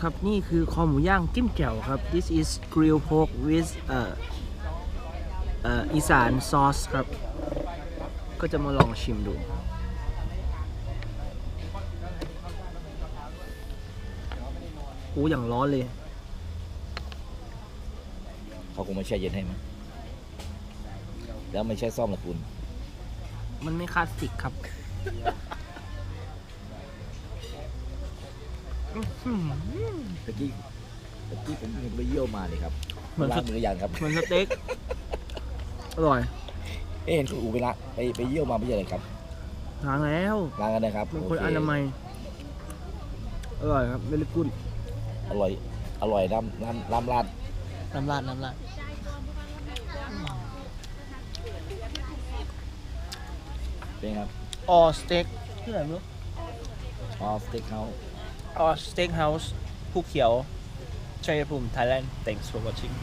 ครับนี่คือคอหมูย่างจิ้มแจ่วครับ this is grilled pork with เอ่อเอ่ออีสานซอสครับ ก็จะมาลองชิมดู โอ้อย่างร้อนเลย เขาคงไม่แช่เย็นให้มั้งแล้วไม่ใช่ซ่อมละคุณ มันไม่คลาสสิกครับ ตะกี้ตะกี้ผมยังไปเยี่ยวมานี่ครับเหมือน ล้างมือยังครับเหมือนสเต็ก อร่อยเอ๊ะเห็นคุณอูไปละไปไปเยี่ยวมาไม่ใช่เลยครับล้างแล้ว ล้างกันนะครับเป็นคนโเอนามัย อร่อยครับเวลิกุนอร่อยอร่อยน้ำน้ำน้ำราดน้ำราดน้ำราดเป็นไงครับออสเต็กที่ไหนไม่รู้ออสเต็กเฮาส์ ออสเต็กเฮาส์ผู้เขียวชัยภูมิไทยแลนด์ thanks for watching